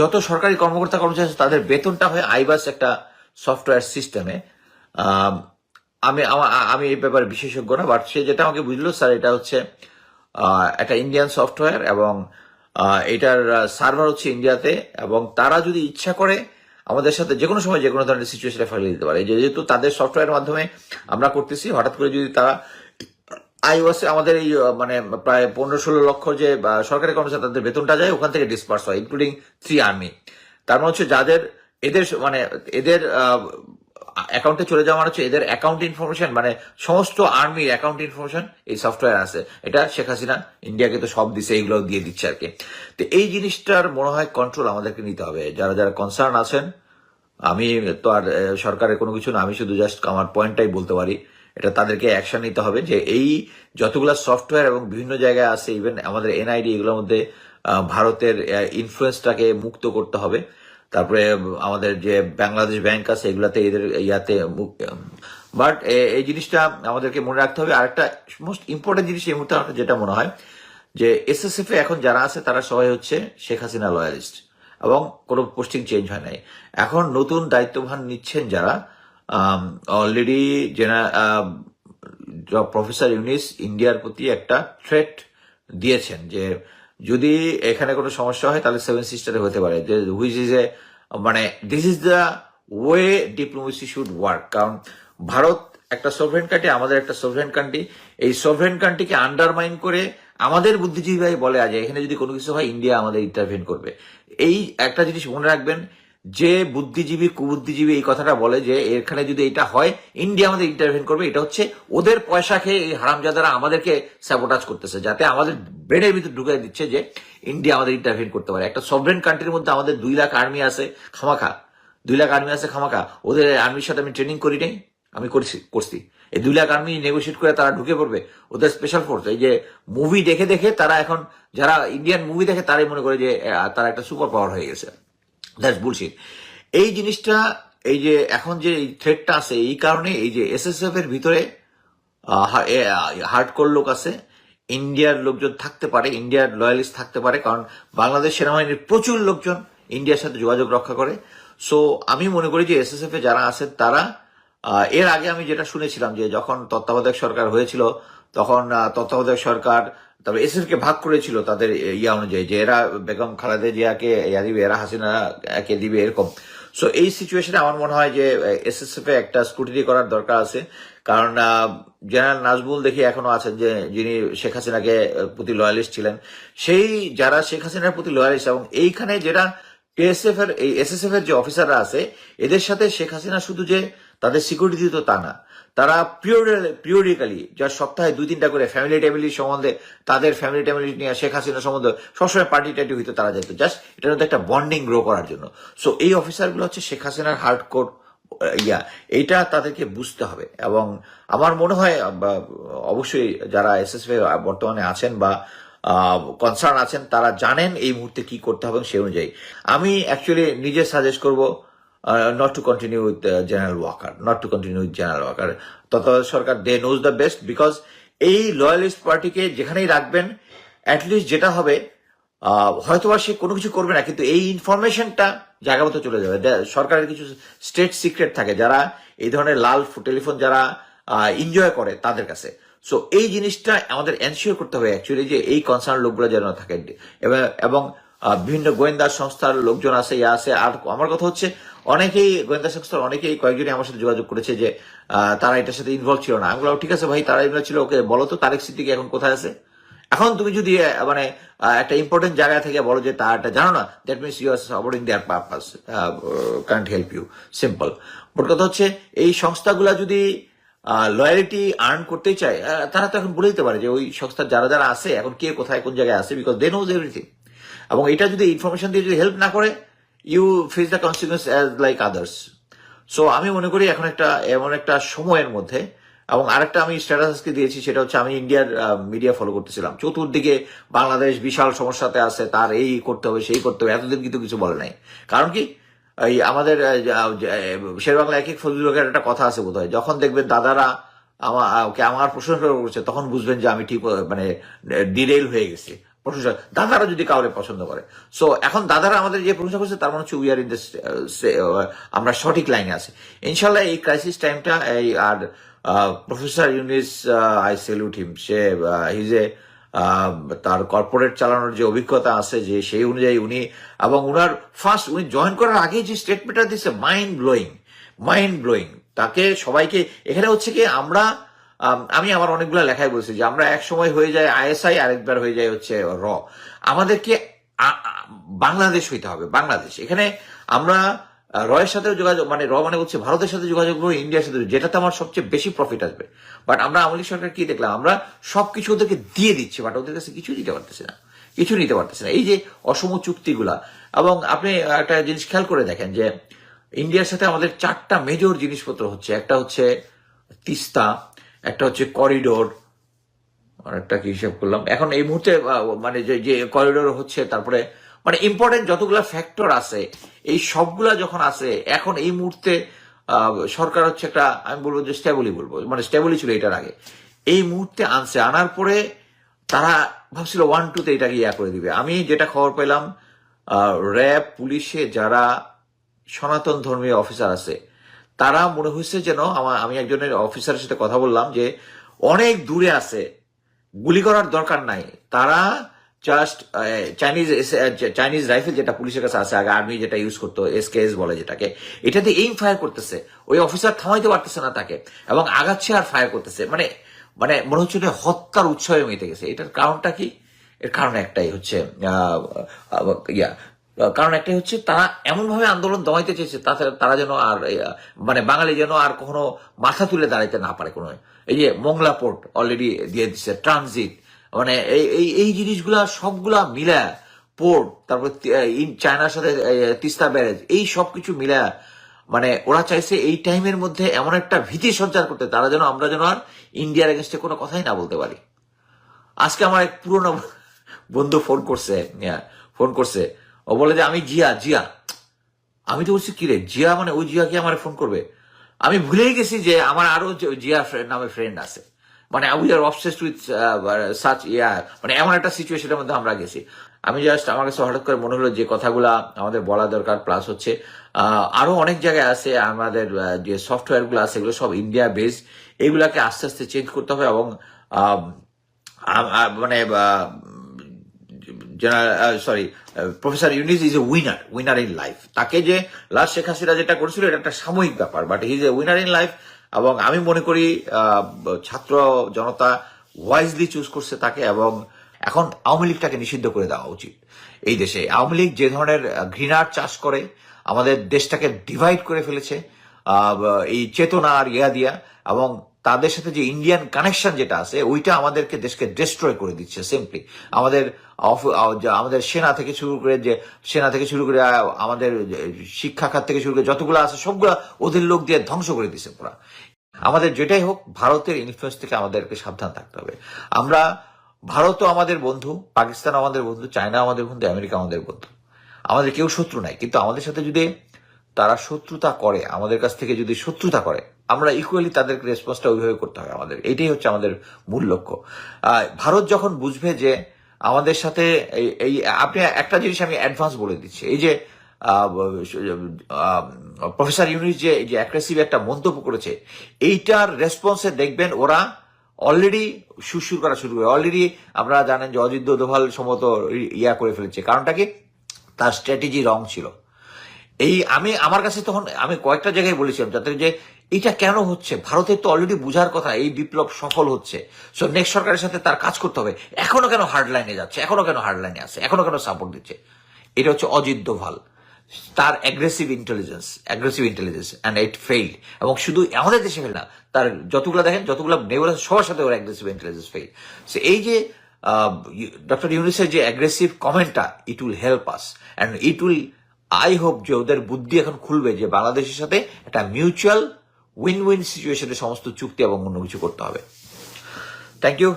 যত সরকারি কর্মকর্তা কর্মচারী তাদের বেতনটা হয় আইবাস একটা সফটওয়্যার সিস্টেমে। আমি আমি এই ব্যাপারে বিশেষজ্ঞ না বাট সে যেটা আমাকে বুঝলো, স্যার, এটা হচ্ছে একটা ইন্ডিয়ান সফটওয়্যার এবং এটার সার্ভার হচ্ছে ইন্ডিয়াতে এবং তারা যদি ইচ্ছা করে আমাদের সাথে যে কোনো সময় যে কোনো ধরনের সিচুয়েশনে ফেলে দিতে পারে। যেহেতু তাদের সফটওয়্যারের মাধ্যমে আমরা করতেছি, হঠাৎ করে যদি তারা আইওএসে আমাদের এই মানে প্রায় পনেরো ষোলো লক্ষ যে সরকারি কর্মচারী তাদের বেতনটা যায়, ওখান থেকে ডিসপার্স হয় ইনক্লুডিং থ্রি আর্মি তার মানে হচ্ছে যাদের, এদের মানে এদের অ্যাকাউন্টে চলে যাওয়া মানে হচ্ছে এদের অ্যাকাউন্ট ইনফরমেশন মানে সমস্ত আর্মির অ্যাকাউন্ট ইনফরমেশন এই সফটওয়্যার আছে। এটা শেখ হাসিনা ইন্ডিয়াকে তো সব দিছে, এইগুলো দিয়ে দিচ্ছে আর কি। তো এই জিনিসটার মনে হয় কন্ট্রোল আমাদেরকে নিতে হবে। যারা যারা কনসার্ন আছেন, আমি তো আর সরকারের কোনো কিছু না, আমি শুধু জাস্ট আমার পয়েন্টটাই বলতে পারি। এটা তাদেরকে অ্যাকশন নিতে হবে যে এই যতগুলা সফটওয়্যার এবং বিভিন্ন জায়গায় আছে ইভেন আমাদের এনআইডি এগুলোর মধ্যে ভারতের ইনফ্লুয়েন্সটাকে মুক্ত করতে হবে। তারপরে আমাদের যে বাংলাদেশ ব্যাংক আছে, এগুলাতে এদের ইয়াতে বাট এই জিনিসটা আমাদেরকে মনে রাখতে হবে। আরেকটা মোস্ট ইম্পর্টেন্ট জিনিস এই মুহূর্তে যেটা মনে হয়, যে এসএসএফ এ এখন যারা আছে, তারা সবাই হচ্ছে শেখ হাসিনা লয়ালিস্ট এবং কোনো পোস্টিং চেঞ্জ হয় নাই। এখন নতুন দায়িত্বভার নিচ্ছেন যারা অলরেডি প্রফেসর ইউনিস ইন্ডিয়ার প্রতি একটা থ্রেট দিয়েছেন যে যদি এখানে কোনো সমস্যা হয়, তাহলে সেভেন সিস্টারে হতে পারে। যে হুইচ ইজ এ মানে this is the way diplomacy should work কারণ ভারত একটা সোভরেন কান্ট্রি আমাদের একটা সোভরেন কান্ট্রি এই সোভরেন কান্ট্রিকে আন্ডারমাইন করে আমাদের বুদ্ধিজীবী ভাই বলে আজ, এখানে যদি কোনো কিছু হয় ইন্ডিয়া আমাদের ইন্টারভেন করবে। এই একটা জিনিস মনে রাখবেন যে বুদ্ধিজীবী, কুবুদ্ধিজীবী এই কথাটা বলে যে, এখানে যদি এটা হয় ইন্ডিয়া আমাদের ইন্টারভেন করবে। এটা হচ্ছে ওদের পয়সা খেয়ে এই হারামজাদারা আমাদেরকে স্যাবোটাজ করতেছে, যাতে আমাদের ব্রেনের ভিতর ঢুকে দিচ্ছে যে ইন্ডিয়া আমাদের ইন্টারভেন করতে পারে। একটা সভরেন কান্ট্রির মধ্যে আমাদের দুই লাখ আর্মি আছে, খামাখা। দুই লাখ আর্মি আছে, খামাখা। ওদের আর্মির সাথে আমি ট্রেনিং করি নাই, আমি করছি করছি। এই দুই লাখ আর্মি নেগোসিয়েট করে তারা ঢুকে পড়বে। ওদের স্পেশাল ফোর্স এই যে মুভি দেখে দেখে তারা এখন, যারা ইন্ডিয়ান মুভি দেখে তারাই মনে করে যে তারা একটা সুপার পাওয়ার হয়ে গেছে। দ্যাটস বুলশিট এই জিনিসটা, এই যে এখন যে থ্রেটটা আছে, এই কারণে এই যে এসএসএফ এর ভিতরে হার্ডকোর লোক আছে। ইন্ডিয়ার লোকজন থাকতে পারে, ইন্ডিয়ার লয়ালিস্ট থাকতে পারে, কারণ বাংলাদেশ সেনাবাহিনীর প্রচুর লোকজন ইন্ডিয়ার সাথে যোগাযোগ রক্ষা করে। সো আমি মনে করি যে এসএসএফ এ যারা আছেন তারা এর আগে আমি যেটা শুনেছিলাম যে যখন তত্ত্বাবধায়ক সরকার হয়েছিল, তখন তত্ত্বাবধায়ক সরকার তবে এসএসএফ কে ভাগ করেছিল তাদের ইয়া অনুযায়ী যে এরা বেগম খালেদা জিয়াকে ইয়া দিবে, এরা হাসিনা কে দিবে, এরকম। সো এই সিচুয়েশনে আমার মনে হয় যে এসএসএফ এ একটা স্কুটিনি করার দরকার আছে। কারণ জেনারেল নাজমুল দেখি এখনও আছেন যে, যিনি শেখ হাসিনাকে প্রতি লয়ালিস্ট ছিলেন। সেই যারা শেখ হাসিনার প্রতি লয়ালিস্ট এবং এইখানে যেটা পিএসএফ এর, এই এসএসএফ এর যে অফিসাররা আছে, এদের সাথে শেখ হাসিনা শুধু যে তাদের সিকিউরিটি দিত তা না। তারা পিরিয়ডিক্যালি যার সপ্তাহে দুই তিনটা করে ফ্যামিলি ট্যামিলি সম্বন্ধে তাদের ফ্যামিলি ট্যামিলি নিয়ে শেখ হাসিনা সম্বন্ধে সবসময় পার্টি টার্টি হইতো তারা যেত জাস্ট এটার মধ্যে একটা বন্ডিং গ্রো করার জন্য। সো এই অফিসারগুলো হচ্ছে শেখ হাসিনার হার্ড কোর ইয়া। এইটা তাদেরকে বুঝতে হবে। এবং আমার মনে হয় অবশ্যই যারা এসএসএফ বর্তমানে আছেন বা কনসার্ন আছেন, তারা জানেন এই মুহূর্তে কি করতে হবে সে অনুযায়ী। আমি অ্যাকচুয়ালি নিজে সাজেস্ট করব not to continue with General Waker not to continue with General Waker তত্ত্বাবধায়ক সরকার they knows the best because এই লয়ালিস্ট পার্টিকে যেখানেই রাখবেন অ্যাটলিস্ট যেটা হবে আহ, হয়তোবা সে কোনো কিছু করবে না কিন্তু এই ইনফরমেশনটা জায়গা মতো চলে যাবে। সরকারের কিছু স্টেট সিক্রেট থাকে যারা এই ধরনের লাল টেলিফোন যারা এনজয় করে তাদের কাছে। সো এই জিনিসটা আমাদের এনশিওর করতে হবে অ্যাকচুয়ালি যে এই কনসার্ন লোকগুলো যেন থাকে। এবং বিভিন্ন গোয়েন্দা সংস্থার লোকজন আছে ইয়া আছে। আর আমার কথা হচ্ছে অনেকেই, গোয়েন্দা সংস্থার অনেকেই কয়েকজনই আমার সাথে যোগাযোগ করেছে যে তারা এটার সাথে ইনভলভ ছিল না। আমি বললাম ঠিক আছে ভাই, তারা ইনভলভ ছিল, ওকে বলো তো, তারেক সিদ্দিকি এখন কোথায় আছে? এখন তুমি যদি মানে একটা ইম্পর্টেন্ট জায়গা থেকে বলো যে তারটা জানো না that means you are supporting their purpose can't help you simple but কথা হচ্ছে, এই সংস্থাগুলা যদি লয়ালিটি আর্ন করতে চায় তারা তো এখন বলে দিতে পারে যে, ওই সংস্থার যারা যারা আছে, এখন কে কোথায় কোন জায়গায় আছে? বিকজ দে নোজ এভরিথিং এবং এটা যদি ইনফরমেশন দিয়ে যদি হেল্প না করে you face the consequence as like others so আমি মনে করি এখন একটা, এমন একটা সময়ের মধ্যে, এবং আরেকটা আমি স্ট্যাটাস আজকে দিয়েছি, সেটা হচ্ছে আমি ইন্ডিয়ার মিডিয়া ফলো করতেছিলাম। চতুর্দিকে বাংলাদেশ বিশাল সমস্যাতে আছে, তার এই করতে হবে, সেই করতে হবে, এতদিন কিন্তু কিছু বলে নাই। কারণ কি? এই আমাদের শের বাংলা এক এক ফজলুকের একটা কথা আছে বোধ যখন দেখবেন দাদারা আমার আমার প্রশংসা করছে, তখন বুঝবেন যে আমি ঠিক মানে ডিরেল হয়ে গেছি। প্রশংসা দাদারা যদি কাউরে পছন্দ করে। সো এখন দাদারা আমাদের যে প্রশংসা করছে, তার মানে হচ্ছে উই আর ইন আমরা সঠিক লাইনে আছি। ইনশাল্লাহ এই ক্রাইসিস টাইমটা এই আর professor Yunus I salute him say his এ তার কর্পোরেট চালানোর যে অভিজ্ঞতা আছে, যে সেই অনুযায়ী উনি, এবং উনার ফার্স্ট উনি জয়েন করার আগে যে স্টেটমেন্টটা দিচ্ছে মাইন্ড ব্লোয়িং মাইন্ড ব্লোয়িং তাকে সবাইকে, এখানে হচ্ছে কি, আমরা আম, আমি আমার অনেকগুলো লেখায় বলছি যে আমরা এক সময় হয়ে যায় আইএসআই আরেকবার হয়ে যায় হচ্ছে র। আমাদেরকে বাংলাদেশ হইতে হবে বাংলাদেশ। এখানে আমরা রয়ের সাথে যোগাযোগ মানে র মানে হচ্ছে ভারতের সাথে যোগাযোগ করব ইন্ডিয়ার সাথে যেটাতে আমার সবচেয়ে বেশি প্রফিট আসবে। বাট আমরা আমলি সরকার কি দেখলাম? আমরা সবকিছু ওদেরকে দিয়ে দিচ্ছি বাট ওদের কাছে কিছু দিতে পারতেছি না। কিছু নিতে পারতেছে না। এই যে অসম চুক্তিগুলা এবং আপনি একটা জিনিস খেয়াল করে দেখেন যে ইন্ডিয়ার সাথে আমাদের চারটা মেজর জিনিসপত্র হচ্ছে একটা হচ্ছে তিস্তা একটা হচ্ছে করিডোর একটা কি হিসাব করলাম? এখন এই মুহূর্তে মানে যে যে করিডোর হচ্ছে, তারপরে মানে ইম্পর্টেন্ট যতগুলা ফ্যাক্টর আছে, এই সবগুলা যখন আছে, এখন এই মুহূর্তে সরকার হচ্ছে একটা, আমি বলব যে স্টেবলই বলব মানে স্টেবলই ছিল এটার আগে। এই মুহূর্তে আনছে, আনার পরে তারা ভাবছিল ওয়ান টুতে এটাকে ইয়া করে দিবে। আমি যেটা খবর পেলাম র্যাব পুলিশে যারা সনাতন ধর্মীয় অফিসার আছে তারা মনে হয়েছে যেন আমার আমি একজনের অফিসারের সাথে কথা বললাম যে অনেক দূরে আছে, গুলি করার দরকার নাই। তারা জাস্ট চাইনিজ চাইনিজ রাইফেল যেটা পুলিশের কাছে আছে, আগে আর্মি যেটা ইউজ করতো এসকেএস বলে যেটাকে, এটাতে এইম ফায়ার করতেছে। ওই অফিসার থামাইতে পারতেছে না তাকে, এবং আগাচ্ছে আর ফায়ার করতেছে। মানে মানে মনে হচ্ছে যে হত্যার উৎসবে মেতে গেছে। এটার কারণটা কি? এর কারণ একটাই হচ্ছে ইয়া কারণ একটাই হচ্ছে তারা এমন ভাবে আন্দোলন দমাইতে চেয়েছে, তাছাড়া তারা যেন আর মানে বাঙালি যেন আর কখনো মাথা তুলে দাঁড়াইতে না পারে কোনো। এই যে মোংলা পোর্ট অলরেডি দিয়ে দিচ্ছে ট্রানজিট মানে এই এই এই জিনিসগুলা সবগুলা মিলা পোর্ট, তারপর চায়নার সাথে তিস্তা ব্যারেজ, এই সব কিছু মিলা মানে ওরা চাইছে এই টাইমের মধ্যে এমন একটা ভীতি সঞ্চার করতে, তারা যেন আমরা যেন আর ইন্ডিয়ার এগেনস্টে কোনো কথাই না বলতে পারি। আজকে আমার এক পুরনো বন্ধু ফোন করছে ফোন করছে ও বলে যে, আমি জিয়া জিয়া। আমি তো বলছি, কিরে, জিয়া মানে ওই জিয়া কি আমার ফোন করবে? আমি ভুলেই গেছি যে, আমার আরও জিয়া নামে ফ্রেন্ড আছে। মানে we are obsessed with such yeah মানে এমন একটা সিচুয়েশনের মধ্যে আমরা গেছি। আমি জাস্ট আমার কাছে হঠাৎ করে মনে হলো যে, কথাগুলো আমাদের বলা দরকার। প্লাস হচ্ছে আরও অনেক জায়গায় আছে আমাদের যে সফটওয়্যারগুলো আছে, এগুলো সব ইন্ডিয়া বেসড এগুলাকে আস্তে আস্তে চেঞ্জ করতে হবে এবং মানে general sorry professor Yunus is a winner winner in life তাকে যে লাস্ট শেখ হাসিনা যেটা করেছিল, এটা একটা সাময়িক ব্যাপার but is a winner in life এবং আমি মনে করি ছাত্র জনতা ওয়াইজলি চুজ করছে তাকে, এবং এখন আওয়ামী লীগটাকে নিষিদ্ধ করে দেওয়া উচিত। এই দেশে আওয়ামী লীগ যে ধরনের ঘৃণার চাষ করে, আমাদের দেশটাকে ডিভাইড করে ফেলেছে এই চেতনা আর ইয়া দিয়া, এবং তাদের সাথে যে ইন্ডিয়ান কানেকশন যেটা আছে, ওইটা আমাদেরকে দেশকে ডিস্ট্রয় করে দিচ্ছে সিম্পলি আমাদের আমাদের সেনা থেকে শুরু করে যে সেনা থেকে শুরু করে আমাদের শিক্ষা খাত থেকে শুরু করে যতগুলো আছে, সবগুলো ওদের লোক দিয়ে ধ্বংস করে দিচ্ছে পুরা। আমাদের যেটাই হোক, ভারতের ইনফ্লুয়েন্স থেকে আমাদেরকে সাবধান থাকতে হবে। আমরা, ভারতও আমাদের বন্ধু পাকিস্তান আমাদের বন্ধু চায়না আমাদের বন্ধু আমেরিকা আমাদের বন্ধু। আমাদের কেউ শত্রু নাই, কিন্তু আমাদের সাথে যদি তারা শত্রুতা করে, আমাদের কাছ থেকে যদি শত্রুতা করে আমরা ইকুয়ালি তাদেরকে রেসপন্সটা ওইভাবে করতে হবে আমাদের। এটাই হচ্ছে আমাদের মূল লক্ষ্য। ভারত যখন বুঝবে যে আমাদের সাথে এই- আপনি একটা জিনিস আমি অ্যাডভান্স বলে দিচ্ছি। এই যে প্রফেসর ইউনিস যে যে অ্যাগ্রেসিভ একটা মন্তব্য করেছে, এইটার রেসপন্সে দেখবেন ওরা অলরেডি সুরসুর করা শুরু করে। অলরেডি আপনারা জানেন যে অজিত দোভাল সম্ভবত ইয়া করে ফেলেছে। কারণটা কি? তার স্ট্র্যাটেজি রং ছিল। এই আমি, আমার কাছে তখন, আমি কয়েকটা জায়গায় বলেছিলাম যাতে যে এটা কেন হচ্ছে? ভারতের তো অলরেডি বুঝার কথা এই বিপ্লব সফল হচ্ছে। সো নেক্সট সরকারের সাথে তার কাজ করতে হবে। এখনও কেন হার্ড লাইনে যাচ্ছে? এখনও কেন হার্ড লাইনে আছে? এখনও কেন সাপোর্ট দিচ্ছে? এটা হচ্ছে অজিত দোভাল। তার aggressive intelligence aggressive intelligence and it fail এবং শুধু আমাদের দেশে ফেল না, তার যতগুলো দেখেন, যতগুলো নেবার সবার সাথে ওর অ্যাগ্রেসিভ ইন্টেলিজেন্স ফেইল সো এই যে ডক্টর ইউনিসের যে অ্যাগ্রেসিভ কমেন্টটা it will help us and it will I hope যে ওদের বুদ্ধি এখন খুলবে যে বাংলাদেশের সাথে একটা মিউচুয়াল উইন উইন সিচুয়েশনে সমস্ত চুক্তি এবং অন্য কিছু করতে হবে। Thank you